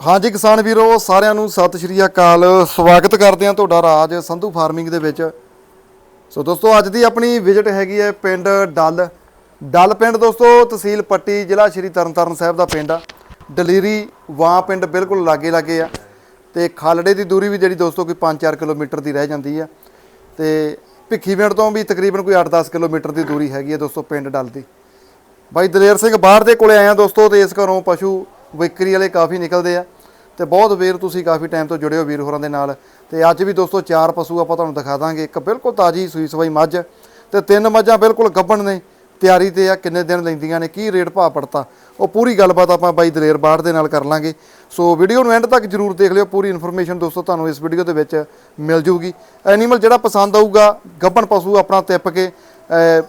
ਹਾਂਜੀ ਕਿਸਾਨ ਵੀਰੋ, ਸਾਰਿਆਂ ਨੂੰ ਸਤਿ ਸ਼੍ਰੀ ਅਕਾਲ। ਸਵਾਗਤ ਕਰਦੇ ਹਾਂ ਤੁਹਾਡਾ ਰਾਜ ਸੰਧੂ ਫਾਰਮਿੰਗ ਦੇ ਵਿੱਚ। ਸੋ ਦੋਸਤੋ, ਅੱਜ ਦੀ ਆਪਣੀ ਵਿਜ਼ਿਟ ਹੈਗੀ ਹੈ ਪਿੰਡ ਡੱਲ। ਡੱਲ ਪਿੰਡ ਦੋਸਤੋ, ਤਹਿਸੀਲ ਪੱਟੀ, ਜ਼ਿਲ੍ਹਾ ਸ਼੍ਰੀ ਤਰਨਤਾਰਨ ਸਾਹਿਬ ਦਾ ਪਿੰਡ ਆ। ਦਲੇਰੀ ਵਾਂ ਪਿੰਡ ਬਿਲਕੁਲ ਲਾਗੇ ਲਾਗੇ ਆ। ਤੇ ਖਾਲੜੇ ਦੀ ਦੂਰੀ ਵੀ ਜਿਹੜੀ ਦੋਸਤੋ ਕੋਈ 5-4 ਕਿਲੋਮੀਟਰ ਦੀ ਰਹਿ ਜਾਂਦੀ ਆ। ਤੇ ਭਿੱਖੀਵਿੰਡ ਤੋਂ ਵੀ ਤਕਰੀਬਨ ਕੋਈ 8-10 ਕਿਲੋਮੀਟਰ ਦੀ ਦੂਰੀ ਹੈਗੀ ਹੈ ਦੋਸਤੋ ਪਿੰਡ ਡੱਲ ਦੀ। ਬਾਈ ਦਲੇਰ ਸਿੰਘ ਬਾਹਰ ਦੇ ਕੋਲੇ ਆਇਆ ਦੋਸਤੋ ਤੇ ਇਸ ਘਰੋਂ ਪਸ਼ੂ ਵਿਕਰੀ ਵਾਲੇ ਕਾਫੀ ਨਿਕਲਦੇ ਆ। ਤੇ ਬਹੁਤ ਵੀਰ ਤੁਸੀਂ ਕਾਫੀ ਟਾਈਮ ਤੋਂ ਜੁੜੇ ਹੋ ਵੀਰ ਹੋਰਾਂ ਦੇ ਨਾਲ। ਤੇ ਅੱਜ ਵੀ ਦੋਸਤੋ ਚਾਰ ਪਸ਼ੂ ਆਪਾਂ ਤੁਹਾਨੂੰ ਦਿਖਾ ਦਾਂਗੇ। ਇੱਕ ਬਿਲਕੁਲ ਤਾਜੀ ਸੂਈ ਸਵਾਈ ਮੱਝ ਤੇ ਤਿੰਨ ਮੱਝਾਂ ਬਿਲਕੁਲ ਗੱਭਣ ਨੇ। ਤਿਆਰੀ ਤੇ ਆ ਕਿੰਨੇ ਦਿਨ ਲੈਂਦੀਆਂ ਨੇ, ਕੀ ਰੇਟ ਭਾਅ ਪੜਤਾ, ਉਹ ਪੂਰੀ ਗੱਲਬਾਤ ਆਪਾਂ ਬਾਈ ਦਲੇਰ ਬਾੜ ਦੇ ਨਾਲ ਕਰ ਲਾਂਗੇ। ਸੋ ਵੀਡੀਓ ਨੂੰ ਐਂਡ ਤੱਕ ਜਰੂਰ ਦੇਖ ਲਿਓ, ਪੂਰੀ ਇਨਫੋਰਮੇਸ਼ਨ ਦੋਸਤੋ ਤੁਹਾਨੂੰ ਇਸ ਵੀਡੀਓ ਦੇ ਵਿੱਚ ਮਿਲ ਜੂਗੀ। ਐਨੀਮਲ ਜਿਹੜਾ ਪਸੰਦ ਆਊਗਾ, ਗੱਭਣ ਪਸ਼ੂ ਆਪਣਾ ਤਿੱਪ ਕੇ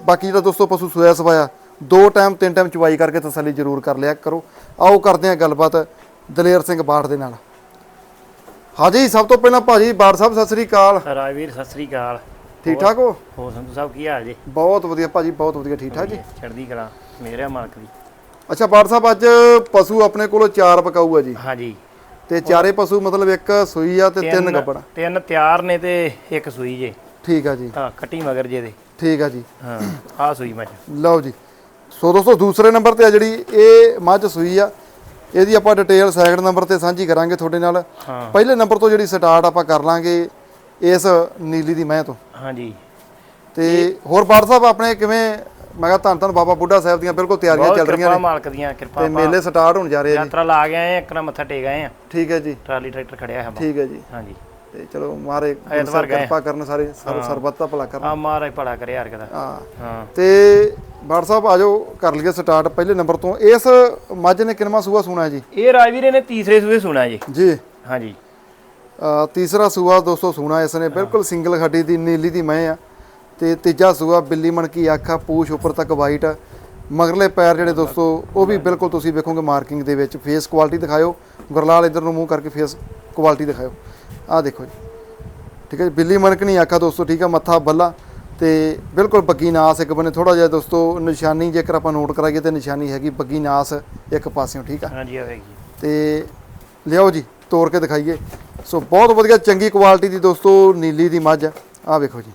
ਬਾਕੀ ਜਿਹੜਾ ਦੋਸਤੋ ਪਸ਼ੂ ਸੋਇਆ ਸਵਾਇਆ, ਦੋ ਟਾਈਮ ਤਿੰਨ ਟਾਈਮ ਚਵਾਈ ਕਰਕੇ ਤਸੱਲੀ ਜ਼ਰੂਰ ਕਰ ਲਿਆ ਕਰੋ। ਆਓ ਕਰਦੇ ਹਾਂ ਗੱਲਬਾਤ। ਦਲੇਰ ਸਿੰਘ ਬਾੜ ਦੇ ਨਾਲ। ਹਾਂਜੀ ਸਭ ਤੋਂ ਪਹਿਲਾਂ ਭਾਜੀ ਬਾੜ ਸਾਹਿਬ ਸਤਿ ਸ੍ਰੀ ਅਕਾਲ। ਰਾਜਵੀਰ ਸਤਿ ਸ੍ਰੀ ਅਕਾਲ। ਠੀਕ ਠਾਕ ਹੋ? ਹੋਰ ਸੰਧੂ ਸਾਹਿਬ ਕੀ ਹਾਲ ਜੀ? ਬਹੁਤ ਵਧੀਆ ਭਾਜੀ ਬਹੁਤ ਵਧੀਆ ਠੀਕ ਠਾਕ ਜੀ? ਚੜ੍ਹਦੀ ਕਲਾ ਮੇਰੇ ਮਾਲਕ ਦੀ। ਅੱਛਾ ਬਾੜ ਸਾਹਿਬ ਅੱਜ ਪਸ਼ੂ ਆਪਣੇ ਕੋਲੋਂ ਚਾਰ ਪਕਾਊ ਆ ਜੀ। ਹਾਂਜੀ। ਤੇ ਚਾਰੇ ਪਸ਼ੂ ਮਤਲਬ ਇੱਕ ਸੂਈ ਆ ਤੇ ਤਿੰਨ ਗੱਬੜ ਤਿੰਨ ਤਿਆਰ ਨੇ ਤੇ ਇੱਕ ਸੂਈ ਜੇ। ਠੀਕ ਆ ਜੀ। ਹਾਂ ਕੱਟੀ ਮਗਰ ਜੇ ਦੇ। ਠੀਕ ਆ ਜੀ। ਹਾਂ ਆ ਸੂਈ ਮੱਝ। ਲਓ ਜੀ। ਸੋ ਦੋਸਤੋ ਦੂਸਰੇ ਨੰਬਰ ਤੇ ਆ ਜਿਹੜੀ ਇਹ ਮੱਝ ਸੂਈ ਆ ਇਹਦੀ ਆਪਾਂ ਡਿਟੇਲ ਸੈਕਿੰਡ ਨੰਬਰ ਤੇ ਸਾਂਝੀ ਕਰਾਂਗੇ ਤੁਹਾਡੇ ਨਾਲ। ਪਹਿਲੇ ਨੰਬਰ ਤੋਂ ਜਿਹੜੀ ਸਟਾਰਟ ਆਪਾਂ ਕਰ ਲਾਂਗੇ ਇਸ ਨੀਲੀ ਦੀ ਮੈਂ ਤੋਂ। ਹਾਂਜੀ। ਤੇ ਹੋਰ ਬਾੜ ਸਾਹਿਬ ਆਪਣੇ ਕਿਵੇਂ ਮੈਂ ਕਿਹਾ ਧੰਨ ਧੰਨ ਬਾਬਾ ਬੁੱਢਾ ਸਾਹਿਬ ਦੀਆਂ ਬਿਲਕੁਲ ਤਿਆਰੀਆਂ ਚੱਲ ਰਹੀਆਂ ਕਿਰਪਾ ਨੇ। ਮਾਲਕ ਦੀਆਂ ਕਿਰਪਾ ਤੇ ਮੇਲੇ ਸਟਾਰਟ ਹੋਣ ਜਾ ਰਹੇ ਆ ਜੀ ਯਾਤਰਾ ਲਾ ਆਏ ਆ, ਇੱਕ ਨਾ ਮੱਥਾ ਟੇਕ ਆਏ ਆ। ਠੀਕ ਹੈ ਜੀ। ਟਰਾਲੀ ਟਰੈਕਟਰ ਖੜਿਆ ਹੈ ਠੀਕ ਹੈ ਜੀ। ਹਾਂਜੀ। ਤੇ ਚਲੋ ਮਾਰੇ ਐਤਵਾਰ। ਕਿਰਪਾ ਕਰਨ ਸਾਰੇ ਸਰਬ ਸਰਬੱਤ ਦਾ ਭਲਾ ਕਰਨ। ਆ ਮਹਾਰਾਜ ਭਲਾ ਕਰੇ ਹਰ ਕਦਾ। ਹਾਂ। ਤੇ ਬਾੜ ਸਾਹਿਬ ਆਜੋ ਕਰ ਲਈਏ ਸਟਾਰਟ ਪਹਿਲੇ ਨੰਬਰ ਤੋਂ। ਇਸ ਮੱਝ ਨੇ ਕਿੰਨਵਾਂ ਸੂਆ ਸੂਣਾ ਜੀ? ਇਹ ਰਾਜਵੀਰ ਨੇ ਤੀਸਰੇ ਸੂਏ ਸੁਣਾ ਜੀ। ਜੀ। ਹਾਂਜੀ ਤੀਸਰਾ ਸੂਆ ਦੋਸਤੋ ਸੂਣਾ ਇਸ ਨੇ। ਬਿਲਕੁਲ ਸਿੰਗਲ ਖੱਡੀ ਦੀ ਨੀਲੀ ਦੀ ਮੈਂ ਆ। ਤੇ ਤੀਜਾ ਸੂਆ ਬਿੱਲੀ ਮਣਕੀ ਅੱਖ ਆ ਪੂਛ ਉੱਪਰ ਤੱਕ ਵਾਈਟ ਮਗਰਲੇ ਪੈਰ ਜਿਹੜੇ ਦੋਸਤੋ ਉਹ ਵੀ ਬਿਲਕੁਲ ਤੁਸੀਂ ਵੇਖੋਗੇ ਮਾਰਕਿੰਗ ਦੇ ਵਿੱਚ। Face quality ਦਿਖਾਇਓ। ਗੁਰਲਾਲ ਇਧਰ ਨੂੰ ਮੂੰਹ ਕਰਕੇ ਫੇਸ ਕੁਆਲਿਟੀ ਦਿਖਾਇਓ। ਆਹ ਦੇਖੋ ਜੀ। ਠੀਕ ਹੈ ਬਿੱਲੀ ਮਣਕਣੀ ਅੱਖਾਂ ਦੋਸਤੋ ਠੀਕ ਆ ਮੱਥਾ ਬੱਲਾ। ਤੇ ਬਿਲਕੁਲ ਬੱਗੀ ਨਾਸ ਇੱਕ ਬੰਨੇ ਥੋੜਾ ਜਿਹਾ ਦੋਸਤੋ ਨਿਸ਼ਾਨੀ ਜੇਕਰ ਆਪਾਂ ਨੋਟ ਕਰਾਈਏ ਤੇ ਨਿਸ਼ਾਨੀ ਹੈਗੀ ਬੱਗੀ ਨਾਸ ਇੱਕ ਪਾਸਿਓਂ ਠੀਕ ਆ। ਹਾਂਜੀ ਆਵੇਗੀ ਤੇ ਲਿਆਓ ਜੀ ਤੋੜ ਕੇ ਦਿਖਾਈਏ। ਸੋ ਬਹੁਤ ਵਧੀਆ ਚੰਗੀ ਕੁਆਲਿਟੀ ਦੀ ਦੋਸਤੋ ਨੀਲੀ ਦੀ ਮੱਝ ਆ। ਵੇਖੋ ਜੀ।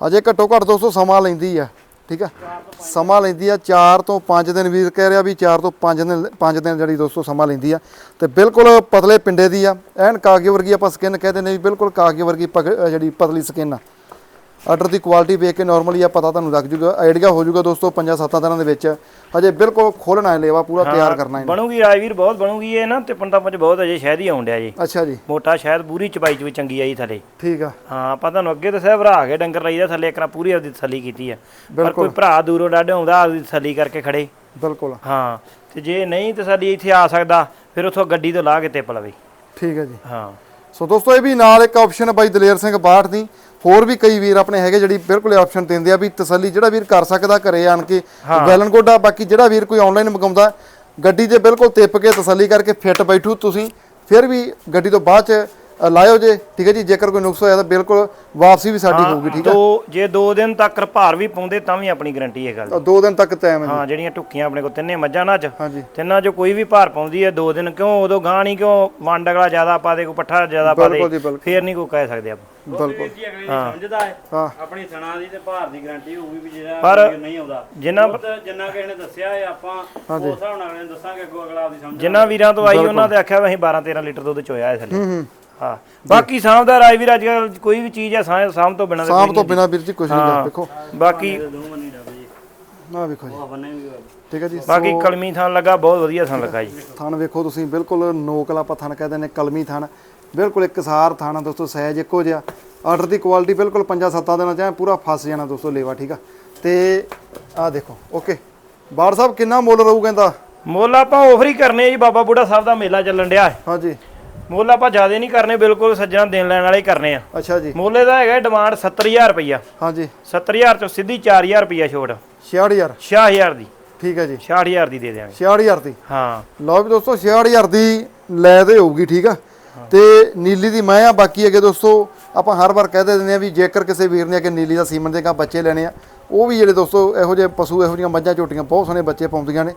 ਅਜੇ ਘੱਟੋ ਘੱਟ ਦੋਸਤੋ ਸਮਾਂ ਲੈਂਦੀ ਆ। ਠੀਕ ਆ? ਸਮਾਂ ਲੈਂਦੀ ਆ 4 ਤੋਂ 5 ਦਿਨ ਵੀਰ ਕਹਿ ਰਿਹਾ ਵੀ 4 ਤੋਂ 5 ਦਿਨ 5 ਦਿਨ ਜਿਹੜੀ ਦੋਸਤੋ ਸਮਾਂ ਲੈਂਦੀ ਆ। ਤੇ ਬਿਲਕੁਲ ਪਤਲੇ ਪਿੰਡੇ ਦੀ ਆ। ਐਨ ਕਾਗੇ ਵਰਗੀ ਆਪਾਂ ਸਕਿਨ ਕਹਿੰਦੇ ਨੇ ਵੀ ਬਿਲਕੁਲ ਕਾਗੇ ਵਰਗੀ ਪਗ- ਜਿਹੜੀ ਪਤਲੀ ਸਕਿਨ ਆ। ਆਰਡਰ ਦੀ ਕੁਆਲਿਟੀ ਵੇਖ ਕੇ ਨਾਰਮਲੀ ਆ ਪਤਾ ਤੁਹਾਨੂੰ ਲੱਗ ਜੂਗਾ ਆਈਡੀਆ ਹੋ ਜੂਗਾ ਦੋਸਤੋ ਪੰਜਾਂ ਸੱਤਾਂ ਦਿਨਾਂ ਦੇ ਵਿੱਚ। ਹਜੇ ਬਿਲਕੁਲ ਖੋਲਣਾ ਹੈ ਲੇਵਾ ਪੂਰਾ ਤਿਆਰ ਕਰਨਾ ਹੈ ਬਣੂਗੀ ਰਾਜਵੀਰ ਬਹੁਤ ਬਣੂਗੀ ਇਹ ਨਾ ਤੇ ਪੰਤਾ ਪੰਜ ਬਹੁਤ ਅਜੇ ਸ਼ਾਇਦ ਹੀ ਆਉਣ ਡਿਆ ਜੀ। ਅੱਛਾ ਜੀ। ਮੋਟਾ ਸ਼ਾਇਦ ਪੂਰੀ ਚਬਾਈ ਚ ਵੀ ਚੰਗੀ ਆਈ ਥੱਲੇ। ਠੀਕ ਆ। ਹਾਂ ਆਪਾਂ ਤੁਹਾਨੂੰ ਅੱਗੇ ਦੱਸਿਆ ਭਰਾ ਕੇ ਡੰਗਰ ਲਈਦਾ ਥੱਲੇ ਇੱਕ ਨਾ ਪੂਰੀ ਆਪਦੀ ਤਸੱਲੀ ਕੀਤੀ ਆ। ਪਰ ਕੋਈ ਭਰਾ ਦੂਰੋਂ ਡਾਢੇ ਆਉਂਦਾ ਆਪਦੀ ਤਸੱਲੀ ਕਰਕੇ ਖੜੇ। ਬਿਲਕੁਲ। ਹਾਂ ਤੇ ਜੇ ਨਹੀਂ ਤਸੱਲੀ ਇੱਥੇ ਆ ਸਕਦਾ ਫਿਰ ਉਥੋਂ ਗੱਡੀ ਤੋਂ ਲਾਹ ਕੇ ਟਿੱਪ ਲਵੇ। ਠੀਕ ਹੈ ਜੀ। ਹਾਂ। ਸੋ ਦੋਸਤੋ ਇਹ ਵੀ ਨਾਲ ਇੱਕ ਆਪਸ਼ਨ ਬਾਈ ਦਲੇਰ ਸਿੰਘ ਬਾਠ ਦੀ। ਹੋਰ ਵੀ ਕਈ ਵੀਰ ਆਪਣੇ ਹੈਗੇ ਜਿਹੜੀ ਬਿਲਕੁਲ ਆਪਸ਼ਨ ਦਿੰਦੇ ਆ ਵੀ ਤਸੱਲੀ ਜਿਹੜਾ ਵੀਰ ਕਰ ਸਕਦਾ ਘਰੇ ਆਣ ਕੇ ਵੈਲਨ ਕੋਡਾ ਬਾਕੀ ਜਿਹੜਾ ਵੀਰ ਕੋਈ ਆਨਲਾਈਨ ਮੰਗਾਉਂਦਾ ਗੱਡੀ ਤੇ ਬਿਲਕੁਲ ਤਿੱਪ ਕੇ ਤਸੱਲੀ ਕਰਕੇ ਫਿੱਟ ਬੈਠੂ ਤੁਸੀਂ ਫਿਰ ਵੀ ਗੱਡੀ ਤੋਂ ਬਾਅਦ ਚ ਲਾਇਓ ਜੇ ਠੀਕ ਹੈ ਜੀ? ਜੇਕਰ ਕੋਈ ਨੁਕਸ ਹੋਇਆ ਤਾਂ ਬਿਲਕੁਲ ਵਾਪਸੀ ਵੀ ਸਾਡੀ ਹੋਊਗੀ ਠੀਕ ਹੈ? ਦੋ ਜੇ ਦੋ ਦਿਨ ਤੱਕ ਭਾਰ ਵੀ ਪਾਉਂਦੇ ਤਾਂ ਵੀ ਆਪਣੀ ਗਾਰੰਟੀ ਹੈ ਗੱਲ ਦੀ। ਦਿਨ ਤੱਕ ਟਾਈਮ ਹੈ ਜਿਹੜੀਆਂ ਟੁੱਕੀਆਂ ਆਪਣੇ ਕੋਲ ਤਿੰਨੇ ਮੱਝਾਂ ਨਾ ਅੱਜ ਤਿੰਨਾਂ 'ਚ ਕੋਈ ਵੀ ਭਾਰ ਪਾਉਂਦੀ ਹੈ ਦੋ ਦਿਨ ਕਿਉਂ ਉਦੋਂ ਗਾਂ ਨਹੀਂ ਕਿਉਂ ਵੰਡ ਅਗਲਾ ਜ਼ਿਆਦਾ ਪਾ ਦੇ ਕੋਈ ਪੱਠਾ ਜ਼ਿਆਦਾ ਪਾ ਦੇ ਫੇਰ ਨਹੀਂ ਕੋਈ ਕਹਿ ਸਕਦੇ ਆਪਾਂ। ਬਿਲਕੁਲ। ਜੀ ਅਗਲੇ ਸਮਝਦਾ ਹੈ ਆਪਣੀ ਥਣਾ ਦੀ ਤੇ ਭਾਰ ਦੀ ਗਾਰੰਟੀ ਹੋਊਗੀ ਵੀ ਜਿਹੜਾ ਨਹੀਂ ਆਉਂਦਾ। ਦੁੱਧ ਜਿੰਨਾ ਕਿਸੇ ਨੇ ਦੱਸਿਆ ਹੈ ਆਪਾਂ ਉਸ ਹਿਸਾਬ ਨਾਲ ਅਗਲੇ ਨੂੰ ਦੱਸਾਂਗੇ ਅੱਗੋਂ ਅਗਲਾ ਆਪਦੀ ਸਮਝ ਜਿਨ੍ਹਾਂ ਵੀਰਾਂ ਤੋਂ ਆਈ ਉਹਨਾਂ ਦੇ ਆਖਿਆ ਵੀ ਅਸੀਂ 12 13 ਲੀਟਰ ਦੁੱਧ ਚੋਇਆ ਹੈ ਥੱਲੇ। ਹੂੰ। ਬਾਕੀ ਸਾਂਭ ਦਾ ਰਾਜ ਵੀਰ ਅੱਜ ਕੱਲ ਕੋਈ ਵੀ ਚੀਜ਼ ਹੈ ਸਾਂਭ ਸਾਂਭ ਤੋਂ ਬਿਨਾਂ ਤਾਂ ਸ਼ਾਮ ਤੋਂ ਬਿਨਾ ਵੀਰ ਜੀ ਕੁਝ ਨਹੀਂ ਦੇਖੋ ਬਾਕੀ ਦੋ ਮੰਨੀ ਰੱਬ ਜੀ ਨਾ ਵੇਖੋ ਜੀ। ਉਹ ਬੰਨੇ ਵੀ ਠੀਕ ਹੈ ਜੀ ਬਾਕੀ ਕਲਮੀ ਥਾਂ ਲੱਗਾ ਬਹੁਤ ਵਧੀਆ ਥਾਂ ਲੱਗਾ ਜੀ। ਥਣ ਵੇਖੋ ਤੁਸੀਂ ਬਿਲਕੁਲ ਨੋਕਲਾ ਆਪਾਂ ਥਣ ਕਹਿੰਦੇ ਨੇ ਕਲਮੀ ਥਣ ਬਿਲਕੁਲ ਇੱਕਸਾਰ ਥਣ ਆ ਦੋਸਤੋ ਸਾਈਜ਼ ਇੱਕੋ ਜਿਹਾ। ਆਰਡਰ ਦੀ ਕੁਆਲਿਟੀ ਬਿਲਕੁਲ ਪੰਜਾਂ ਸੱਤਾਂ ਦਿਨਾਂ ਚ ਐਂ ਪੂਰਾ ਫਸ ਜਾਣਾ ਦੋਸਤੋ ਲੇਵਾ ਠੀਕ ਆ। ਤੇ ਆਹ ਦੇਖੋ ਓਕੇ। ਬਾੜ ਸਾਹਿਬ ਕਿੰਨਾ ਮੁੱਲ ਰਹੂ ਕਹਿੰਦਾ? ਮੁੱਲ ਆਪਾਂ ਆਫਰ ਹੀ ਕਰਨੇ ਆ ਜੀ ਬਾਬਾ ਬੁੱਢਾ ਸਾਹਿਬ ਦਾ ਮੇਲਾ ਚੱਲਣ ਡਿਆ ਹੈ। ਹਾਂਜੀ। ਮੁੱਲ ਆਪਾਂ ਜ਼ਿਆਦਾ ਨਹੀਂ ਕਰਨੇ ਬਿਲਕੁਲ ਸੱਜਣਾ ਦੇਣ ਲੈਣ ਵਾਲੇ ਕਰਨੇ ਆ। ਅੱਛਾ ਜੀ। ਮੁੱਲ ਇਹਦਾ ਹੈਗਾ ਡਿਮਾਂਡ 70000 ਰੁਪਈਆ। ਹਾਂਜੀ। 70000 ਚੋਂ ਸਿੱਧੀ 4000 ਰੁਪਈਆ ਛੋੜ 66000 66000 ਦੀ। ਠੀਕ ਹੈ ਜੀ। 66000 ਦੀ ਦੇ ਦਿਆਂਗੇ। 66000 ਦੀ। ਹਾਂ। ਲਓ ਵੀ ਦੋਸਤੋ 66000 ਦੀ ਲੈ ਤੇ ਹੋਊਗੀ ਠੀਕ ਆ? ਤੇ ਨੀਲੀ ਦੀ ਮੈਂ ਆ ਬਾਕੀ ਅਗੇ ਦੋਸਤੋ ਆਪਾਂ ਹਰ ਵਾਰ ਕਹਿ ਦਿੰਦੇ ਆ ਵੀ ਜੇਕਰ ਕਿਸੇ ਵੀਰ ਨੇ ਕਿ ਨੀਲੀ ਦਾ ਸੀਮਨ ਦੇ ਕਾ ਬੱਚੇ ਲੈਣੇ ਆ ਉਹ ਵੀ ਜਿਹੜੇ ਦੋਸਤੋ ਇਹੋ ਜਿਹੇ ਪਸ਼ੂ ਇਹੋ ਜਿਹੀਆਂ ਮੱਝਾਂ ਝੋਟੀਆਂ ਬਹੁਤ ਸੋਹਣੇ ਬੱਚੇ ਪਾਉਂਦੀਆਂ ਨੇ।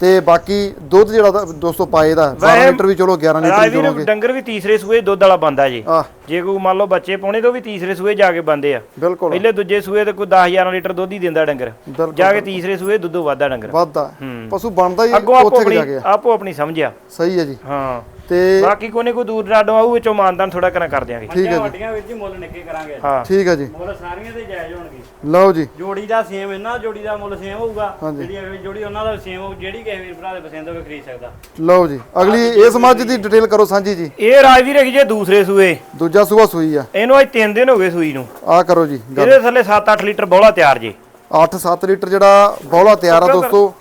ਤੇ ਬਾਕੀ ਦੁੱਧ ਜਿਹੜਾ ਦੋਸਤੋ ਪਾਏ ਦਾ 12 ਵੈਸੇ ਲੀਟਰ ਵੀ ਚਲੋ 11 ਲੀਟਰ ਵੀ ਡੰਗਰ ਵੀ ਤੀਸਰੇ ਸੂਏ ਦੁੱਧ ਵਾਲਾ ਬੰਦਾ ਜੀ। ਆ ਜੇ ਕੋਈ ਮੰਨ ਲਓ ਬੱਚੇ ਪਾਉਣੇ ਤਾਂ ਉਹ ਵੀ ਤੀਸਰੇ ਸੂਏ ਜਾ ਕੇ ਬੰਦੇ ਆ। ਬਿਲਕੁਲ। ਪਹਿਲੇ ਦੂਜੇ ਸੂਏ ਤੇ ਕੋਈ 10 11 ਲੀਟਰ ਦੁੱਧ ਹੀ ਦਿੰਦਾ ਡੰਗਰ। ਬਿਲਕੁਲ ਜਾ ਕੇ ਤੀਸਰੇ ਸੂਏ ਦੁੱਧੋਂ ਵੱਧਦਾ ਡੰਗਰ। ਵੱਧਦਾ। ਹੂੰ। ਪਸ਼ੂ ਬਣਦਾ ਹੀ ਅੱਗੋਂ ਆਪੋ ਉੱਥੇ ਜਾ ਕੇ ਆ। ਆਪੋ ਆਪਣੀ ਸਮਝਿਆ ਸਹੀ ਹੈ ਜੀ। ਹਾਂ। ਤੇ ਬਾਕੀ ਕੋਨੇ ਕੋਈ ਦੂਰ ਡਾਡੋਂ ਆਊ ਵਿੱਚੋਂ ਮਾਨਦਾਨ ਥੋੜਾ ਕਰਾਂ ਕਰ ਦਿਆਂਗੇ। ਠੀਕ ਹੈ ਜੀ। ਵੱਡੀਆਂ ਵੀਰ ਜੀ ਮੁੱਲ ਨਿੱਕੇ ਕਰਾਂਗੇ। ਹਾਂ। ਠੀਕ ਹੈ ਜੀ। ਮੁੱਲ ਸਾਰੀਆਂ ਦੇ ਜਾਇਜ਼ ਹੋਣਗੇ। ਲਓ ਜੀ। ਜੋੜੀ ਦਾ ਸੇਮ ਇਹਨਾਂ ਜੋੜੀ ਦਾ ਮੁੱਲ ਸੇਮ ਹੋਊਗਾ। ਹਾਂਜੀ। ਜਿਹੜੀ ਅਗਲੀ ਜੋੜੀ ਉਹਨਾਂ ਦਾ ਸੇਮ ਹੋਊ ਜਿਹੜੀ ਕਿਸੇ ਵੀਰ ਭਰਾ ਦੇ ਪਸੰਦ ਹੋਵੇ ਖਰੀਦ ਸਕਦਾ। ਲਓ ਜੀ। ਅਗਲੀ ਇਸ ਮੱਝ ਦੀ ਡਿਟੇਲ ਕਰੋ ਸਾਂਝੀ ਜੀ। ਇਹ ਰਾਜਵੀਰ ਹੈਗੀ ਜੇ ਦੂਸਰੇ ਸੂਏ। ਦੂਜਾ ਸੂਆ ਸੂਈ ਆ। ਇਹਨੂੰ ਅੱਜ 3 ਦਿਨ ਹੋ ਗਏ ਸੂਈ ਨੂੰ। ਆ ਕਰੋ ਜੀ ਗੱਲ। ਇਹਦੇ ਥੱਲੇ 7-8 ਲੀਟਰ ਬੋਲਾ ਤਿਆਰ ਜੇ। 8-7 ਲੀਟਰ ਜਿਹੜਾ ਬੌਲਾ ਤਿਆਰ ਆ ਦੋਸਤੋ।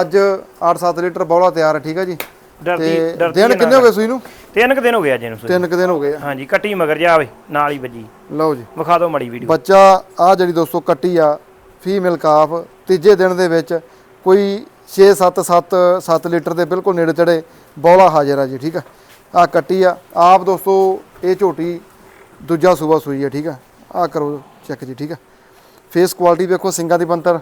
ਅੱਜ 8-7 ਲੀਟਰ ਬੌਲਾ ਤਿਆਰ ਹੈ ਠੀਕ ਹੈ ਜੀ। ਡਰਦੀ ਤੇ ਡਰਦੀ ਦਿਨ ਕਿੰਨੇ ਹੋ ਗਏ ਸੂਈ ਨੂੰ? ਤਿੰਨ ਕੁ ਦਿਨ ਹੋ ਗਏ ਅੱਜ ਇਹਨੂੰ ਸੂਈ ਤਿੰਨ ਕੁ ਦਿਨ ਹੋ ਗਏ ਆ। ਹਾਂਜੀ ਕੱਟੀ ਮਗਰ ਜਾਵੇ ਨਾਲ ਹੀ ਵੱਜੀ। ਲਓ ਜੀ। ਵਿਖਾ ਦਿਓ ਮੜੀ ਵੀਡੀਓ ਬੱਚਾ ਆ ਜਿਹੜੀ ਦੋਸਤੋ ਕੱਟੀ ਆ ਫੀਮੇਲ ਕਾਫ ਤੀਜੇ ਦਿਨ ਦੇ ਵਿੱਚ ਕੋਈ 6 7 7 7 ਲੀਟਰ ਦੇ ਬਿਲਕੁਲ ਨੇੜੇ ਤੇੜੇ ਬੌਲਾ ਹਾਜ਼ਰ ਆ ਜੀ ਠੀਕ ਆ। ਆ ਕੱਟੀ ਆ। ਆਪ ਦੋਸਤੋ ਇਹ ਝੋਟੀ ਦੂਜਾ ਸੂਬਾ ਸੂਈ ਆ ਠੀਕ ਆ? ਆ ਕਰੋ ਚੈੱਕ ਜੀ ਠੀਕ ਆ? ਫੇਸ ਕੁਆਲਿਟੀ ਵੇਖੋ ਸਿੰਗਾਂ ਦੀ ਬੰਤਰ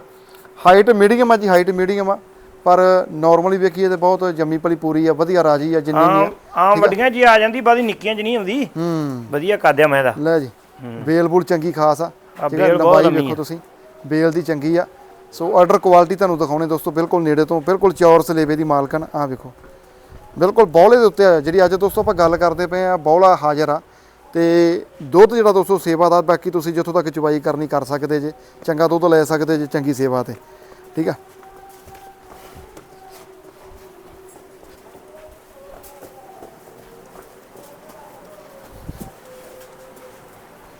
ਹਾਈਟ ਮੀਡੀਅਮ ਆ ਜੀ ਹਾਈਟ ਮੀਡੀਅਮ ਆ। ਪਰ ਨਾਰਮਲੀ ਵੇਖੀਏ ਤੇ ਬਹੁਤ ਜੰਮੀ ਪਲੀ ਪੂਰੀ ਆ ਵਧੀਆ ਰਾਜੀ ਆ ਜਿੰਨੀ ਵੀ ਆ ਆਮ ਵੱਡੀਆਂ ਜੀ ਆ ਜਾਂਦੀ ਬਾਦੀ ਨਿੱਕੀਆਂ ਚ ਨਹੀਂ ਆਉਂਦੀ ਹੂੰ। ਵਧੀਆ ਕਾਦਿਆ ਮੈਂ ਦਾ ਲੈ ਜੀ ਬੇਲ ਬੂਲ ਚੰਗੀ ਖਾਸ ਆ ਆ? ਜਿਹੜਾ ਲੰਬਾਈ ਵੇਖੋ ਆ। ਤੁਸੀਂ ਬੇਲ ਦੀ ਚੰਗੀ ਆ। ਸੋ ਆਰਡਰ ਕੁਆਲਿਟੀ ਤੁਹਾਨੂੰ ਦਿਖਾਉਣੇ ਦੋਸਤੋ ਬਿਲਕੁਲ ਨੇੜੇ ਤੋਂ ਬਿਲਕੁਲ ਚੌਰ ਸਲੇਵੇ ਦੀ ਮਾਲਕਨ ਆ ਵੇਖੋ। ਬਿਲਕੁਲ ਬੌਲੇ ਦੇ ਉੱਤੇ ਆ। ਜਿਹੜੀ ਅੱਜ ਦੋਸਤੋ ਆਪਾਂ ਗੱਲ ਕਰਦੇ ਪਏ ਆ ਬੌਲਾ ਹਾਜ਼ਰ ਆ। ਤੇ ਦੁੱਧ ਜਿਹੜਾ ਦੋਸਤੋ ਸੇਵਾਦਾਰ ਬਾਕੀ ਤੁਸੀਂ ਜਿੱਥੋਂ ਤੱਕ ਚੁਵਾਈ ਕਰਨੀ ਕਰ ਸਕਦੇ ਜੇ ਚੰਗਾ ਦੁੱਧ ਲੈ ਸਕਦੇ ਜੇ ਚੰਗੀ ਸੇਵਾ ਤੇ। ਠੀਕ ਆ?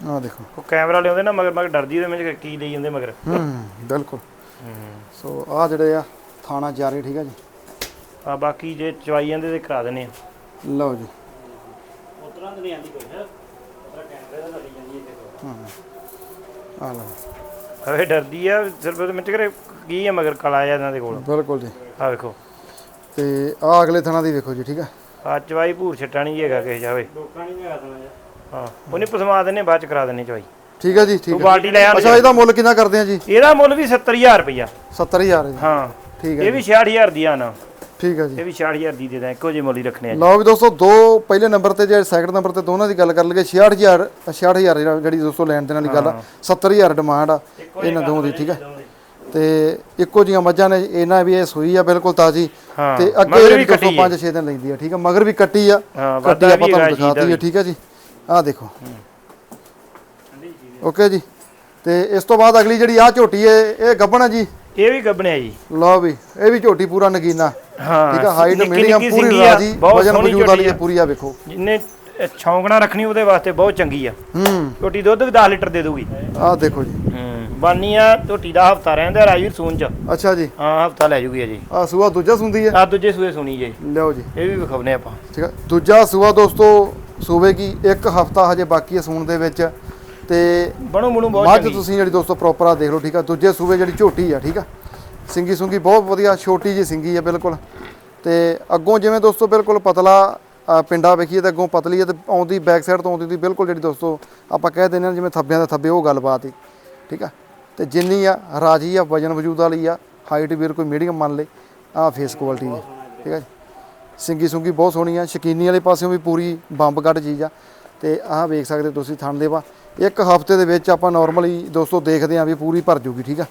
ਆ ਦੇਖੋ। ਉਹ ਕੈਮਰਾ ਲਿਆਉਂਦੇ ਨਾ ਮਗਰ ਮਗਰ ਡਰਦੀ ਉਹਦੇ ਵਿੱਚ ਕੀ ਲਈ ਜਾਂਦੇ ਮਗਰ। ਹੂੰ ਬਿਲਕੁਲ। ਸੋ ਆ ਜਿਹੜੇ ਆ ਥਾਣਾ ਜਾਰੀ ਠੀਕ ਆ ਜੀ? ਆ ਬਾਕੀ ਜੇ ਚਵਾਈ ਜਾਂਦੇ ਤੇ ਕਰਾ ਦਿੰਨੇ ਆ। ਲਓ ਜੀ। ਉਤਰਾਂ ਤੇ ਨਹੀਂ ਆਂਦੀ ਕੋਈ ਹੈ ਉਤਰਾ ਕੈਮਰੇ ਦਾ ਲੱਗੀ ਜਾਂਦੀ ਹੈ। ਦੇਖੋ ਆ ਲਓ। ਹਵੇ ਡਰਦੀ ਆ ਸਿਰਫ ਵਿੱਚ ਕਰੇ ਕੀ ਆ ਮਗਰ ਕਲਾ ਆ ਇਹਨਾਂ ਦੇ ਕੋਲ। ਬਿਲਕੁਲ ਜੀ। ਆ ਵੇਖੋ। ਤੇ ਆ ਅਗਲੇ ਥਾਣਾ ਦੀ ਵੇਖੋ ਜੀ ਠੀਕ ਆ? ਆ ਚਵਾਈ ਭੂਰ ਛੱਟਾ ਨਹੀਂ ਹੈਗਾ ਕਿਸੇ ਜਾਵੇ ਲੋਕਾਂ ਨਹੀਂ ਹੈਗਾ ਦੇਣਾ ਯਾਰ। ਹਾਂ ਉਹਨੇ ਪਸਮਾ ਦਿੰਨੇ ਬਾਅਦ ਚ ਕਰਾ ਦਿੰਨੇ ਚਵਾਈ। ਠੀਕ ਆ ਜੀ ਠੀਕ ਆ। ਬਾਲਟੀ ਲੈ ਆ। ਅੱਛਾ ਇਹਦਾ ਮੁੱਲ ਕਿੰਨਾ ਕਰਦੇ ਆ ਜੀ? ਇਹਦਾ ਮੁੱਲ ਵੀ 70000 ਰੁਪਇਆ 70000 ਹੈ ਜੀ। ਹਾਂ ਠੀਕ ਹੈ ਇਹ ਵੀ 66000 ਦੀ ਆ ਨਾ। ਠੀਕ ਆ ਜੀ। ਇਹ ਵੀ 66000 ਦੀ ਦੇ ਦਾਂ ਇੱਕੋ ਜਿਹੇ ਮੁੱਲ ਹੀ ਰੱਖਣੇ ਆ ਲਓ ਵੀ ਦੋਸਤੋ ਦੋ ਪਹਿਲੇ ਨੰਬਰ ਤੇ ਜੇ ਸੈਕੰਡ ਨੰਬਰ ਤੇ ਦੋਨਾਂ ਦੀ ਗੱਲ ਕਰ ਲਈਏ 66000 66000 ਜਿਹੜਾ- ਜਿਹੜੀ ਦੋਸਤੋ ਲੈਣ ਦੇਣ ਵਾਲੀ ਗੱਲ ਆ 70000 ਡਿਮਾਂਡ ਆ ਇਹਨਾਂ ਦੋਵਾਂ ਦੀ ਠੀਕ ਆ। ਤੇ ਇੱਕੋ ਜੀਆਂ ਮੱਝਾਂ ਨੇ ਇਹਨਾਂ ਵੀ ਇਹ ਸੂਈ ਆ ਬਿਲਕੁਲ ਤਾਜ਼ੀ। ਹਾਂ ਤੇ ਅੱਗੇ ਮਗਰ ਜਿਹੜੀ ਵੀ ਕੱਟੀ 205 6 ਦਿਨ ਲੈਂਦੀ ਆ ਠੀਕ ਆ। ਮਗਰ ਵੀ ਕੱਟੀ ਆ ਹਾਂ ਕੱਟੀ ਆਪਾਂ ਵੀ ਤੁਹਾਨੂੰ ਜੀ ਦਿਖਾਤੀ ਦਾ ਹੈ ਠੀਕ ਹੈ ਜੀ। ਆਹ ਦੇਖੋ। ਓਕੇ ਜੀ। ਤੇ ਇਸ ਤੋਂ ਬਾਅਦ ਅਗਲੀ ਜਿਹੜੀ ਆ ਝੋਟੀ ਹੈ ਇਹ ਗੱਬਣ ਹੈ ਜੀ। ਇਹ ਵੀ ਗੱਬਣਿਆ ਜੀ। ਲਓ ਵੀ ਇਹ ਵੀ ਝੋਟੀ ਪੂਰਾ ਨਗੀਨਾ। ਹਾਂ ਠੀਕ ਆ ਹਾਈਟ ਮੀਡੀਅਮ ਪੂਰੀ ਰਾਜੀ ਵਜਨ ਵਜੂਦ ਵਾਲੀ ਹੈ ਪੂਰੀ ਆ ਵੇਖੋ। ਜਿੰਨੇ ਛੌਂਕਣਾ ਰੱਖਣੀ ਉਹਦੇ ਵਾਸਤੇ ਬਹੁਤ ਚੰਗੀ ਆ। ਹੂੰ। ਝੋਟੀ ਦੁੱਧ ਵੀ 10 ਲੀਟਰ ਦੇ ਦੂਗੀ ਆਹ ਦੇਖੋ ਜੀ। ਹੂੰ ਬਾਨੀ ਆ ਝੋਟੀ ਦਾ ਹਫਤਾ ਰਹਿੰਦਾ ਰਾਜਵੀਰ ਸੂਨ ਚ। ਅੱਛਾ ਜੀ। ਹਾਂ ਹਫਤਾ ਲੈ ਜੂਗੀ ਜੀ ਆ ਸੂਆ ਦੂਜਾ ਸੁੰਦੀ ਹੈ? ਆ ਦੂਜੇ ਸੂਏ ਸੁਣੀ ਜੀ। ਲਿਓ ਜੀ। ਇਹ ਵੀ ਵਿਖਾਉਨੇ ਆਪਾਂ। ਠੀਕ ਹੈ ਦੂਜਾ ਸੂਆ ਦੋਸਤੋ ਸੂਵੇ ਕੀ ਇੱਕ ਹਫਤਾ ਹਜੇ ਬਾਕੀ ਹੈ ਸੂਣ ਦੇ ਵਿੱਚ। ਤੇ ਬਣੂ ਬਣੂ ਬਹੁਤ ਮੱਝ ਤੁਸੀਂ ਜਿਹੜੀ ਦੋਸਤੋ ਪ੍ਰੋਪਰ ਆ ਦੇਖ ਲਓ ਠੀਕ ਆ? ਦੂਜੇ ਸੂਵੇ ਜਿਹੜੀ ਝੋਟੀ ਆ ਠੀਕ ਆ? ਸਿੰਗੀ ਸੁੰਗੀ ਬਹੁਤ ਵਧੀਆ ਛੋਟੀ ਜੀ ਸਿੰਗੀ ਆ ਬਿਲਕੁਲ। ਤੇ ਅੱਗੋਂ ਜਿਵੇਂ ਦੋਸਤੋ ਬਿਲਕੁਲ ਪਤਲਾ ਪਿੰਡਾ ਵੇਖੀਏ ਤੇ ਅੱਗੋਂ ਪਤਲੀ ਆ ਤੇ ਆਉਂਦੀ ਬੈਕ ਸਾਈਡ ਤੋਂ ਆਉਂਦੀ ਦੀ ਬਿਲਕੁਲ ਜਿਹੜੀ ਦੋਸਤੋ ਆਪਾਂ ਕਹਿ ਦਿੰਦੇ ਹਾਂ ਜਿਵੇਂ ਥੱਬਿਆਂ ਦੇ ਥੱਬੇ ਉਹ ਗੱਲਬਾਤ ਹੀ ਠੀਕ ਆ? ਤੇ ਜਿੰਨੀ ਆ ਰਾਜੀ ਆ ਵਜਨ ਵਜੂਦ ਵਾਲੀ ਆ ਹਾਈਟ ਵੀਰ ਕੋਈ ਮੀਡੀਅਮ ਮੰਨ ਲੇ ਆ ਫੇਸ ਕੁਆਲਿਟੀ ਹੈ ਠੀਕ ਆ ਜੀ? ਸਿੰਗੀ ਸੁੰਗੀ ਬਹੁਤ ਸੋਹਣੀ ਆ ਸ਼ਕੀਨੀ ਵਾਲੇ ਪਾਸਿਓਂ ਵੀ ਪੂਰੀ ਬੰਬ ਕੱਢ ਚੀਜ਼ ਆ ਤੇ ਆਹ ਵੇਖ ਸਕਦੇ ਤੁਸੀਂ ਥਣ ਦੇ ਵਾ। ਇੱਕ ਹਫ਼ਤੇ ਦੇ ਵਿੱਚ ਆਪਾਂ ਨਾਰਮਲੀ ਦੋਸਤੋ ਦੇਖਦੇ ਆ ਵੀ ਪੂਰੀ ਭਰ ਜੂਗੀ ਠੀਕ ਆ?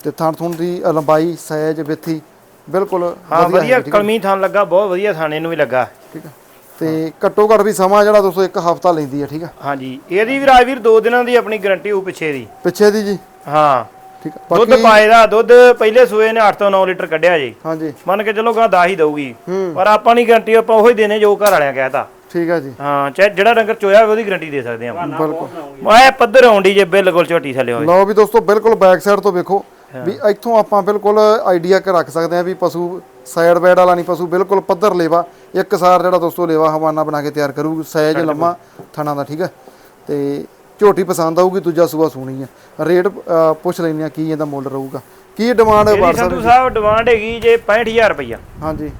ਤੇ ਥਣ ਥੁਣ ਦੀ ਲੰਬਾਈ ਸਾਈਜ਼ ਵਿੱਥੀ ਬਿਲਕੁਲ ਹਾਂ ਵਧੀਆ ਕਲਮੀ ਥਾਨ ਲੱਗਾ ਬਹੁਤ ਵਧੀਆ ਥਾਣੇ ਨੂੰ ਵੀ ਲੱਗਾ। ਠੀਕ ਆ? ਤੇ ਘੱਟੋ ਘੱਟ ਵੀ ਸਮਾਂ ਜਿਹੜਾ ਦੋਸਤੋ ਇੱਕ ਹਫਤਾ ਲੈਂਦੀ ਆ ਠੀਕ ਆ? ਹਾਂਜੀ ਇਹਦੀ ਵੀ ਰਾਜਵੀਰ ਦੋ ਦਿਨਾਂ ਦੀ ਆਪਣੀ ਗਾਰੰਟੀ ਹੋਊ ਪਿੱਛੇ ਦੀ। ਪਿੱਛੇ ਦੀ ਜੀ? ਹਾਂ। ਠੀਕ ਆ ਦੁੱਧ ਪਾਏ ਦਾ ਦੁੱਧ ਪਹਿਲੇ ਸੂਏ ਨੇ 8 ਤੋਂ 9 ਲੀਟਰ ਕੱਢਿਆ ਜੀ। ਹਾਂਜੀ। ਮੰਨ ਕੇ ਚੱਲੋ ਗਾ 10 ਹੀ ਦਊਗੀ। ਪਰ ਆਪਾਂ ਨਹੀਂ ਗਾਰੰਟੀ ਆਪਾਂ ਉਹੀ ਦੇਣੇ ਜੋ ਘਰ ਵਾਲਿਆਂ ਕਹਿਤਾ। ਠੀਕ ਆ ਜੀ। ਹਾਂ ਚਾਹੇ ਜਿਹੜਾ ਡੰਗਰ ਚੋਇਆ ਹੋਵੇ ਉਹਦੀ ਗਾਰੰਟੀ ਦੇ ਸਕਦੇ ਆਪਾਂ। ਬਿਲਕੁਲ। ਮੈਂ ਪੱਧਰ ਆਉਂਦੀ ਜੇ ਬਿਲਕੁਲ ਝੋਟੀ ਥੱਲੇ ਹੋਵੇ ਲਓ ਵੀ ਦੋਸਤੋ ਬਿਲਕੁਲ ਬੈਕ ਸਾਈਡ ਤੋਂ ਵੇਖੋ ਵੀ ਇੱਥੋਂ ਆਪਾਂ ਬਿਲਕੁਲ ਆਈਡੀਆ ਕਰ ਰੱਖ ਸਕਦੇ ਹਾਂ ਵੀ ਪਸ਼ੂ ਸਾਈਡ ਬੈਡ ਵਾਲਾ ਨਹੀਂ ਪਸ਼ੂ ਬਿਲਕੁਲ ਪੱਧਰ ਲੇਵਾ। ਇੱਕ ਸਾਰ ਜਿਹੜਾ ਦੋਸਤੋ ਲੇਵਾ ਹਵਾਨਾ ਬਣਾ ਕੇ ਤਿਆਰ ਕਰੂ ਸਾਈਜ਼ ਲੰਮਾ ਥਣਾ ਦਾ ਠੀਕ ਹੈ ਤੇ ਝੋਟੀ ਪਸੰਦ ਆਊਗੀ ਦੂਜਾ ਸੂਆ ਸੋਹਣੀ ਆ। ਰੇਟ ਪੁੱਛ ਲੈਂਦੇ ਆ ਕੀ ਇਹਦਾ ਮੁੱਲ ਰਹੂਗਾ। ਕੀ ਡਿਮਾਂਡ ਹੈ ਸੰਧੂ ਸਾਹਿਬ ਡਿਮਾਂਡ ਹੈਗੀ ਜੇ 65000 ਰੁਪਈਆ। ਹਾਂਜੀ।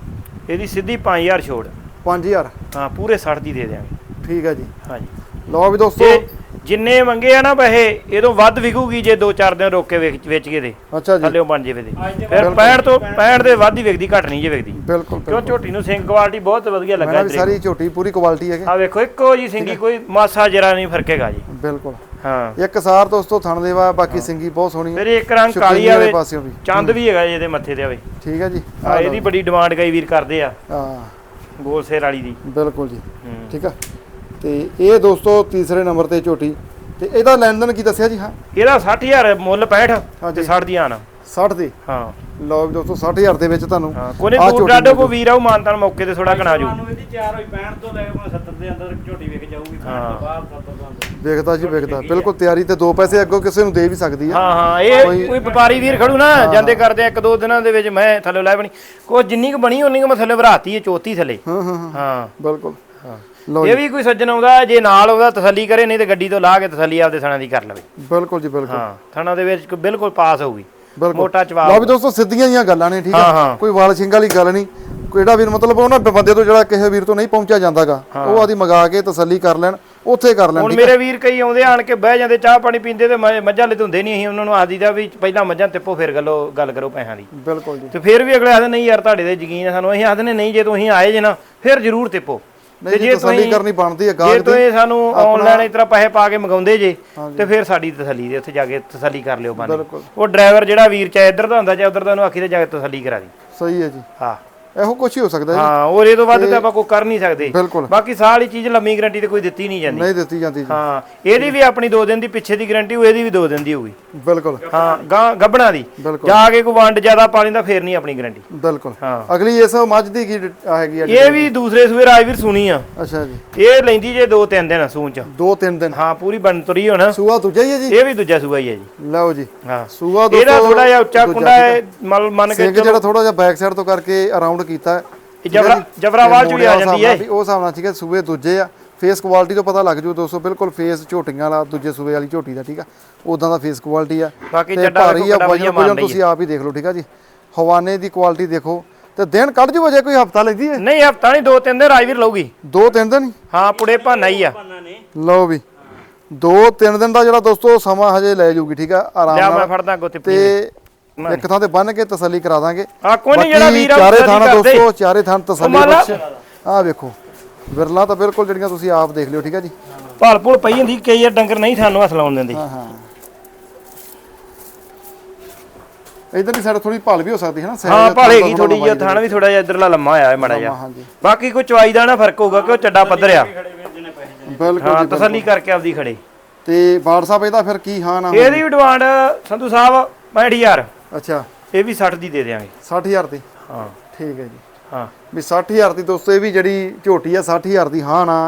ਇਹਦੀ ਸਿੱਧੀ 5000 ਛੋੜ। 5000 ਹਾਂ ਪੂਰੇ 60 ਦੀ ਦੇ ਦਿਆਂਗੇ। ਠੀਕ ਹੈ ਜੀ। ਹਾਂਜੀ। ਲਓ ਵੀ ਦੋਸਤੋ। ਜੇ ਜਿੰਨੇ ਮੰਗੇ ਆ ਨਾ ਪੈਸੇ ਇਹਦੋਂ ਵੱਧ ਵਿਕੂਗੀ ਜੇ 2-4 ਦਿਨ ਰੋਕ ਕੇ ਵੇਚ ਵੇਚ ਕੇ ਦੇ। ਅੱਛਾ ਜੀ। ਥੱਲੇ ਬਣ ਜੇ ਵੇ ਦੇ ਫਿਰ 65 ਤੋਂ 65 ਦੇ ਵੱਧ ਹੀ ਵਿਕਦੀ ਘੱਟ ਨਹੀਂ ਜੇ ਵਿਕਦੀ। ਬਿਲਕੁਲ ਕਿਉਂ ਝੋਟੀ ਨੂੰ ਸਿੰਗ ਕੁਆਲਿਟੀ ਬਹੁਤ ਵਧੀਆ ਲੱਗਾ ਵੀ ਸਾਰੀ ਝੋਟੀ ਪੂਰੀ ਕੁਆਲਿਟੀ ਹੈਗੇ। ਆ ਵੇਖੋ ਇੱਕੋ ਜੀ ਸਿੰਗੀ ਕੋਈ ਮਾਸਾ ਜਰਾ ਨਹੀਂ ਫਰਕੇਗਾ ਜੀ। ਬਿਲਕੁਲ। ਹਾਂ। ਇੱਕ ਸਾਰ ਦੋਸਤੋ ਥਣ ਦੇਵਾ ਬਾਕੀ ਸਿੰਗੀ ਬਹੁਤ ਸੋਹਣੀ ਫਿਰ ਇੱਕ ਰੰਗ ਕਾਲੀ ਵਾਲੇ ਆਵੇ ਪਾਸਿਓਂ ਵੀ। ਚੰਦ ਵੀ ਹੈਗਾ ਜੀ ਇਹਦੇ ਮੱਥੇ ਤੇ ਆਵੇ। ਠੀਕ ਹੈ ਜੀ। ਆ ਇਹਦੀ ਬੜੀ ਡਿਮਾਂਡ ਕਈ ਵੀਰ ਕਰਦੇ ਆ। ਹਾਂ। ਗੋਲ ਸੇਰ ਵਾਲੀ ਦੀ। ਬਿਲਕੁਲ ਜੀ। ਠੀਕ ਆ। ਤੇ ਇਹ ਦੋਸਤੋ ਤੀਸਰੇ ਨੰਬਰ ਤੇ ਝੋਟੀ। ਤੇ ਇਹਦਾ ਲੈਣ ਦੇਣ ਕੀ ਦੱਸਿਆ ਜੀ? ਹਾਂ। ਇਹਦਾ 60000 ਮੁੱਲ 65 ਹਾਂਜੀ। ਤੇ 60 ਦੀ ਆਣ 60 ਦੀ? ਹਾਂ। ਵੀ ਦੋਸਤੋ 60000 ਦੇ ਵਿੱਚ ਤੁਹਾਨੂੰ ਹਾਂ ਕੋਨੇ ਆਹ ਦੂਰ ਝੋਟੀ ਡਾਡੋ ਕੋ ਵੀਰ ਆਉ ਮਾਨਤਾਨ ਮੌਕੇ ਤੇ ਥੋੜਾ ਕਣਾ ਜੂ। ਸਾਨੂੰ ਇਹਦੀ 4 ਹੋਈ 65 ਤੋਂ ਲੈ ਕੇ ਹੁਣ 70 ਦੇ ਅੰਦਰ ਝੋਟੀ ਵਿਕ ਜਾਊਗੀ 65 ਹਾਂ। ਤੋਂ ਬਾਅਦ 70 ਤੋਂ ਵੇਖਦਾ ਜੀ ਵੇਖਦਾ। ਬਿਲਕੁਲ ਤਿਆਰੀ ਤੇ ਦੋ ਪੈਸੇ ਅੱਗੋਂ ਕਿਸੇ ਨੂੰ ਦੇ ਵੀ ਸਕਦੀ ਆ। ਹਾਂ ਹਾਂ ਇਹ ਕੋਈ- ਵਪਾਰੀ ਵੀਰ ਖੜੂ ਨਾ ਜਾਂਦੇ ਕਰਦੇ ਇੱਕ ਦੋ ਦਿਨਾਂ ਦੇ ਵਿੱਚ ਮੈਂ ਥੱਲੇ ਲੈ ਬਣੀ। ਕੋ ਜਿੰਨੀ ਕੁ ਬਣੀ ਉਨੀ ਕੁ ਮੈਂ ਥੱਲੇ ਭਰਾਤੀ ਹੈ ਚੌਥੀ ਥੱਲੇ। ਹਾਂ ਹਾਂ ਹਾਂ। ਬਿਲਕੁਲ। ਇਹ ਵੀ ਕੋਈ ਸੱਜਣ ਆਉਂਦਾ ਜੇ ਨਾਲ ਆਉਂਦਾ ਤਸੱਲੀ ਕਰੇ ਨਹੀਂ ਤੇ ਗੱਡੀ ਤੋਂ ਲਾ ਕੇ ਤਸੱਲੀ ਆਪਦੇ ਥਣਾ ਦੀ ਕਰ ਲਵੇ। ਬਿਲਕੁਲ ਜੀ ਬਿਲਕੁਲ। ਹਾਂ ਥਣਾ ਦੇ ਵਿੱਚ ਬਿਲਕੁਲ ਪਾਸ ਹੋਊਗੀ। ਮੋਟਾ ਚਵਾ ਲਓ ਵੀ ਦੋਸਤੋ ਸਿੱਧੀਆਂ ਜੀਆਂ ਗੱਲਾਂ ਨੇ ਠੀਕ ਹਾਂ, ਆ। ਕੋਈ ਵਾਲ ਛਿੰਗ ਵਾਲੀ ਗੱਲ ਨਹੀਂ। ਕਿਹੜਾ ਵੀਰ ਮਤਲਬ ਉਹਨਾਂ ਬੰਦੇ ਤੋਂ ਜਿਹੜਾ ਕਿਸੇ ਵੀਰ ਤੋਂ ਨਹੀਂ ਪਹੁੰਚਿਆ ਜਾਂਦਾਗਾ ਉਹ ਆਦੀ ਮੰਗਾ ਕੇ ਤਸੱਲੀ ਕਰ ਲੈਣ। ਉੱਥੇ ਕਰ ਲੈਣ ਹੁਣ ਠੀਕ ਮੇਰੇ ਵੀਰ ਕਈ ਆਉਂਦੇ ਆਣ ਕੇ ਬਹਿ ਜਾਂਦੇ ਚਾਹ ਪਾਣੀ ਪੀਂਦੇ ਤੇ ਮ- ਮੱਝਾਂ ਲਿਤੁੰਦੇ ਨਹੀਂ ਅਸੀਂ ਉਹਨਾਂ ਨੂੰ ਆਦੀ ਦਾ ਵੀ ਪਹਿਲਾਂ ਮੱਝਾਂ ਤਿੱਪੋ ਫਿਰ ਗੱਲੋ ਗੱਲ ਕਰੋ ਪੈਸਿਆਂ ਦੀ। ਬਿਲਕੁਲ ਜੀ। ਤੇ ਫਿਰ ਵੀ ਅਗਲੇ ਆਖਦੇ ਨਹੀਂ ਯਾਰ ਤੁਹਾਡੇ ਤੇ ਯਕੀਨ ਹੈ ਸਾਨੂੰ ਅਸੀਂ ਆਖਦੇ ਨੇ ਨਹੀਂ ਜੇ ਤੁਸੀਂ ਆਏ ਜੇ ਨਾ ਫਿਰ ਜ਼ਰੂਰ ਤਿੱਪੋ ਨਹੀਂ ਜੀ ਤਸੱਲੀ ਕਰਨੀ ਬਣਦੀ ਹੈ ਜੇ ਗਾਹਕ ਦੀ ਤੁਸੀਂ ਸਾਨੂੰ ਆਨਲਾਈਨ ਇਸ ਤਰ੍ਹਾਂ ਪੈਸੇ ਪਾ ਕੇ ਮੰਗਾਉਂਦੇ ਜੇ ਤੇ ਫਿਰ ਸਾਡੀ ਤਸੱਲੀ ਦੇ ਉੱਥੇ ਜਾ ਕੇ ਤਸੱਲੀ ਕਰ ਲਿਓ ਬੰਦ ਬਿਲਕੁਲ। ਉਹ ਡਰਾਈਵਰ ਜਿਹੜਾ ਵੀਰ ਚਾਹੇ ਇੱਧਰ ਦਾ ਹੁੰਦਾ ਚਾਹੇ ਉੱਧਰ ਦਾ ਉਹਨੂੰ ਆਖੀ ਤੇ ਜਾ ਕੇ ਤਸੱਲੀ ਕਰਾ ਦੀ। ਸਹੀ ਹੈ ਜੀ। ਹਾਂ। ਇਹੋ ਕੁਝ ਹੀ ਹੋ ਸਕਦਾ ਜੀ। ਹਾਂ ਔਰ ਇਹ ਤੋਂ ਵੱਧ ਤਾਂ ਆਪਾਂ ਕੋਈ ਕਰ ਨਹੀਂ ਸਕਦੇ। ਬਿਲਕੁਲ। ਬਾਕੀ ਵਾਲੀ ਚੀਜ਼ ਲੰਮੀ ਗਾਰੰਟੀ ਤੇ ਕੋਈ ਦਿੱਤੀ ਨਹੀਂ ਜਾਂਦੀ। ਨਹੀਂ ਦਿੱਤੀ ਜਾਂਦੀ ਜੀ। ਹਾਂ ਇਹਦੀ ਵੀ ਆਪਣੀ 2 ਦਿਨ ਦੀ ਪਿੱਛੇ ਦੀ ਗਾਰੰਟੀ ਇਹਦੀ ਵੀ 2 ਦਿਨ ਦੀ ਹੋਊਗੀ। ਬਿਲਕੁਲ। ਹਾਂ ਗਾਂ ਗੱਬਣਾ ਦੀ। ਬਿਲਕੁਲ। ਜਾ ਕੇ ਕੋਈ ਵੰਡ ਜ਼ਿਆਦਾ ਪਾ ਲੈਂਦਾ ਫੇਰ ਨਹੀਂ ਆਪਣੀ ਗਾਰੰਟੀ ਬਿਲਕੁਲ। ਹਾਂ। ਅਗਲੀ ਇਸ ਮੱਝ ਦੀ ਕੀ ਆ ਹੈਗੀ ਆ ਇਹ ਵੀ ਦੂਸਰੇ ਸੂਏ ਰਾਜਵੀਰ ਸੁਣੀ ਆ। ਅੱਛਾ ਜੀ। ਇਹ ਲੈਂਦੀ ਜੇ 2-3 ਦਿਨ ਸੂਣ ਚ। ਦੋ ਤਿੰਨ ਦਿਨ। ਹਾਂ ਪੂਰੀ ਬਣ ਤੁਰੀ ਹੁਣ। ਸੂਆ ਦੂਜਾ ਹੀ ਹੈ ਜੀ? ਇਹ ਵੀ ਦੂਜਾ ਸੂਆ ਹੀ ਹੈ ਜੀ। ਲਓ ਜੀ। ਹਾਂ। ਸੂਆ ਇਹਦਾ ਦੋਸਤੋ ਥੋੜਾ ਜਿਹਾ ਉੱਚਾ ਕੁੰਡਾ ਹੈ। ਮਲ ਮੰਨ ਕੇ ਸਿੰਘ ਜਿਹੜਾ ਥੋੜਾ ਜਿਹਾ ਬੈਕ ਸਾਈਡ ਤੋਂ ਕਰਕੇ ਅਰਾਊਂਡ ਕੀਤਾ ਜਬਰਾ? ਜਬਰਾਵਾਲ ਚ ਆ ਜਾਂਦੀ ਹੈ। ਉਹ ਹਿਸਾਬ ਨਾਲ ਠੀਕ ਹੈ ਸੂਏ ਦੂਜੇ ਆ। ਫੇਸ ਕੁਆਲਿਟੀ ਤੋਂ ਪਤਾ ਲੱਗ ਜੂ ਦੋਸਤੋ ਬਿਲਕੁਲ ਫੇਸ ਝੋਟੀਆਂ ਵਾਲਾ ਦੂਜੇ ਸੂਏ ਵਾਲੀ ਝੋਟੀ ਦਾ ਠੀਕ ਆ। ਉਦਾਂ ਦਾ ਫੇਸ ਕੁਆਲਿਟੀ ਆ। ਬਾਕੀ ਤੇ ਭਾਰੀ ਆ ਵਜਨ ਵਜਨ ਤੁਸੀਂ ਆਪ ਹੀ ਦੇਖ ਲਓ ਠੀਕ ਆ ਜੀ। ਹਵਾਨੇ ਦੀ ਕੁਆਲਿਟੀ ਦੇਖੋ। ਤੇ ਦਿਨ ਕੱਢ ਜੂ ਵਜੇ ਕੋਈ ਹਫਤਾ ਲੈਂਦੀ ਹੈ? ਨਹੀਂ ਹਫਤਾ ਨਹੀਂ ਦੋ ਤਿੰਨ ਦਿਨ ਰਾਜਵੀਰ ਲਊਗੀ। ਦੋ ਤਿੰਨ ਦਿਨ ਹੀ? ਪੁੜੇ ਭਾਨਾ ਹੀ ਆ। ਲਓ ਵੀ। ਦੋ ਤਿੰਨ ਦਿਨ ਦਾ ਜਿਹੜਾ ਦੋਸਤੋ ਸਮਾਂ ਹਜੇ ਲੈ ਜੂਗੀ ਠੀਕ ਆ ਆਰਾਮ ਮੈਂ ਨਾਲ। ਫੜਦਾ ਗੋਤੀ ਤੇ ਇੱਕ ਥਾਂ ਤੇ ਬੰਨ ਕੇ ਤਸੱਲੀ ਕਰਾ ਦਾਂਗੇ। ਆ ਕੋਈ ਨਹੀਂ ਜਿਹੜਾ ਵੀਰ ਆ ਚਾਰੇ ਥਾਂ। ਦੋਸਤੋ ਚਾਰੇ ਥਾਂ ਤਸੱਲੀ ਬਖਸ਼। ਆਹ ਵੇਖੋ ਵਿਰਲਾ ਤਾਂ ਬਿਲਕੁਲ ਜਿਹੜੀਆਂ ਤੁਸੀਂ ਆਪ ਦੇਖ ਲਿਓ ਠੀਕ ਆ ਜੀ? ਭਾਲ ਭੁਲ ਪਈ ਹੁੰਦੀ ਕਈ ਵਾਰ ਡੰਗਰ ਨਹੀਂ ਸਾਨੂੰ ਹੱਥ ਲਾਉਣ ਦਿੰਦੇ। ਹਾਂ ਹਾਂ। ਇਧਰ ਦੀ ਸਾਈਡ ਥੋੜੀ ਭਾਲ ਵੀ ਹੋ ਸਕਦੀ ਹੈ ਨਾ ਹਾਂ ਭਾਲੇਗੀ ਥੋੜ੍ਹਾ ਥੋੜੀ ਜਿਹੀ ਥਾਣਾ ਵੀ ਥੋੜਾ ਜਿਹਾ ਇਧਰਲਾ ਲੰਮਾ ਹੋਇਆ ਹੈ ਮੜਾ ਜਿਹਾ। ਬਾਕੀ ਕੋਈ ਚਵਾਈ ਦਾ ਨਾ ਫ਼ਰਕ ਹੋਊਗਾ ਕਿ ਉਹ ਚੱਡਾ ਪੱਧਰ ਆ। ਬਿਲਕੁਲ ਹਾਂ ਤਸੱਲੀ ਕਰਕੇ ਆਪਦੀ ਖੜੇ। ਤੇ ਬਾੜ ਸਾਹਿਬ ਇਹਦਾ ਫਿਰ ਕੀ ਹਾਂ ਨਾ ਇਹਦੀ ਵੀ ਡਿਮਾਂਡ ਸੰਧੂ ਸਾਹਿਬ 65000 ਅੱਛਾ। ਇਹ ਵੀ 60 ਦੀ ਦੇ ਦੇਾਂਗੇ 60000 ਦੀ? ਹਾਂ। ਠੀਕ ਹੈ ਜੀ। ਹਾਂ। ਵੀ 60000 ਦੀ ਦੋਸਤੋ ਇਹ ਵੀ ਜਿਹੜੀ ਝੋਟੀ ਆ 60000 ਦੀ ਹਾਂ ਨਾ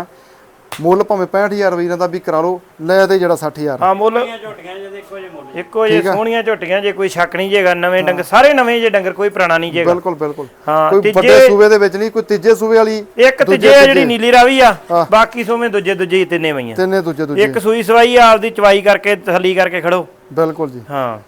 ਮੁੱਲ ਭਾਵੇਂ 65000 ਵੀਰਾਂ ਦਾ ਵੀ ਕਰਾ ਲਓ ਲੈ ਤੇ ਜਿਹੜਾ 60000 ਹਾਂ ਮੁੱਲ ਝੋਟੀਆਂ ਜਿਹਦੇ ਇੱਕੋ ਜਿਹੇ ਮੁੱਲ ਇੱਕੋ ਜੇ ਸੋਹਣੀਆਂ ਝੋਟੀਆਂ ਜੇ ਕੋਈ ਸ਼ੱਕ ਨਹੀਂ ਜੇਗਾ ਨਵੇਂ ਡੰਗਰ ਸਾਰੇ ਨਵੇਂ ਜੇ ਡੰਗਰ ਕੋਈ ਪੁਰਾਣਾ ਨਹੀਂ ਜੇਗਾ। ਬਿਲਕੁਲ ਬਿਲਕੁਲ। ਹਾਂ ਕੋਈ ਤੀਜੇ ਵੱਡੇ ਸੂਬੇ ਦੇ ਵਿੱਚ ਨਹੀਂ ਕੋਈ ਤੀਜੇ ਸੂਬੇ ਵਾਲੀ ਇੱਕ ਤੀਜੇ ਆ ਜਿਹੜੀ ਨੀਲੀ ਰਾਵੀ ਆ। ਬਾਕੀ ਸੋਵੇਂ ਦੂਜੇ ਦੂਜੇ ਹੀ ਤਿੰਨੇ ਵਈਆਂ। ਤਿੰਨੇ ਦੂਜੇ ਦੂਜੇ। ਇੱਕ ਸੂਈ ਸਵਾਈ ਆ ਆਪਦੀ ਚਵਾਈ ਕਰਕੇ ਤਸੱਲੀ ਕਰਕੇ ਖੜੋ। ਬਿਲਕੁਲ ਜੀ। ਹਾਂ।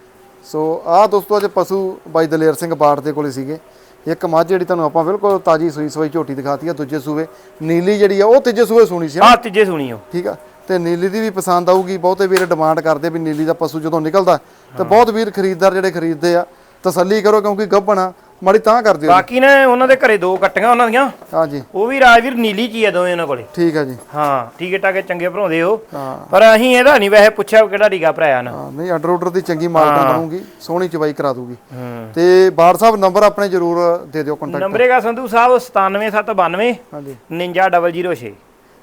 ਸੋ ਆਹ ਦੋਸਤੋ ਅੱਜ ਪਸ਼ੂ ਬਾਈ ਦਲੇਰ ਸਿੰਘ ਬਾੜ ਦੇ ਕੋਲੇ ਸੀਗੇ। ਇੱਕ ਮੱਝ ਜਿਹੜੀ ਤੁਹਾਨੂੰ ਆਪਾਂ ਬਿਲਕੁਲ ਤਾਜੀ ਸੂਈ ਸਵਾਈ ਝੋਟੀ ਦਿਖਾਤੀ ਆ ਦੂਜੇ ਸੂਬੇ ਨੀਲੀ ਜਿਹੜੀ ਆ ਉਹ ਤੀਜੇ ਸੂਬੇ ਸੁਣੀ ਸੀ। ਆਹ ਤੀਜੇ ਸੁਣੀਓ ਠੀਕ ਆ ਤੇ ਨੀਲੀ ਦੀ ਵੀ ਪਸੰਦ ਆਊਗੀ ਬਹੁਤੇ ਵੀਰ ਡਿਮਾਂਡ ਕਰਦੇ ਵੀ ਨੀਲੀ ਦਾ ਪਸ਼ੂ ਜਦੋਂ ਨਿਕਲਦਾ ਤੇ ਬਹੁਤ ਵੀਰ ਖਰੀਦਦਾਰ ਜਿਹੜੇ ਖਰੀਦਦੇ ਆ ਤਸੱਲੀ ਕਰੋ ਕਿਉਂਕਿ ਗੱਭਣਾ ਮਾੜੀ ਤਾਂ ਕਰ ਦਿਓ ਬਾਕੀ ਨੇ ਉਹਨਾਂ ਦੇ ਘਰੇ ਦੋ ਕੱਟੀਆਂ ਉਹਨਾਂ ਦੀਆਂ। ਹਾਂਜੀ। ਉਹ ਵੀ ਰਾਜਵੀਰ ਨੀਲੀ ਚ ਹੀ ਆ ਦੋਵੇਂ ਉਹਨਾਂ ਕੋਲੇ। ਠੀਕ ਆ ਜੀ। ਹਾਂ ਠੀਕੇ ਟਾਕੇ ਚੰਗੇ ਭਰਾਉਂਦੇ ਹੋ ਹਾਂ। ਪਰ ਅਸੀਂ ਇਹਦਾ ਨਹੀਂ ਵੈਸੇ ਪੁੱਛਿਆ ਕਿਹੜਾ ਢੀਗਾ ਭਰਾਇਆ ਨਾ ਹਾਂ, ਨਹੀਂ ਆਰਡਰ ਆਰਡਰ ਦੀ ਚੰਗੀ ਮਾਲਕਾਂ ਬਣੂਗੀ ਸੋਹਣੀ ਚਵਾਈ ਕਰਾ ਦੂਗੀ। ਹੂੰ। ਤੇ ਬਾੜ ਸਾਹਿਬ ਨੰਬਰ ਆਪਣੇ ਜਰੂਰ ਦੇ ਦਿਓ ਕੰਟੈਕਟ ਨੰਬਰ ਹੈਗਾ ਸੰਧੂ ਸਾਹਿਬ 97792 ਹਾਂਜੀ। 99006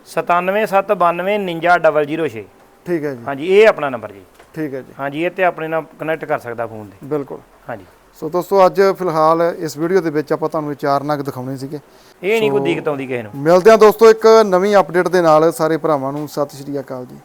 97792 99006 ਠੀਕ ਹੈ ਜੀ। ਹਾਂਜੀ ਇਹ ਆਪਣਾ ਨੰਬਰ ਜੀ। ਠੀਕ ਹੈ ਜੀ। ਹਾਂਜੀ ਇਹ ਤੇ ਆਪਣੇ ਨਾਲ ਕਨੈਕਟ ਕਰ ਸਕਦਾ ਫੋਨ ਤੇ। ਬਿਲਕੁਲ। ਹਾਂਜੀ। ਸੋ ਦੋਸਤੋ ਅੱਜ ਫਿਲਹਾਲ ਇਸ ਵੀਡੀਓ ਦੇ ਵਿੱਚ ਆਪਾਂ ਤੁਹਾਨੂੰ ਇਹ ਚਾਰ ਨਗ ਦਿਖਾਉਣੇ ਸੀਗੇ। ਇਹ ਨਹੀਂ ਕੋਈ ਦਿੱਕਤ ਆਉਂਦੀ ਕਿਸੇ ਨੂੰ। ਮਿਲਦੇ ਹਾਂ ਦੋਸਤੋ ਇੱਕ ਨਵੀਂ ਅਪਡੇਟ ਦੇ ਨਾਲ ਸਾਰੇ ਭਰਾਵਾਂ ਨੂੰ। ਸਤਿ ਸ਼੍ਰੀ ਅਕਾਲ ਜੀ।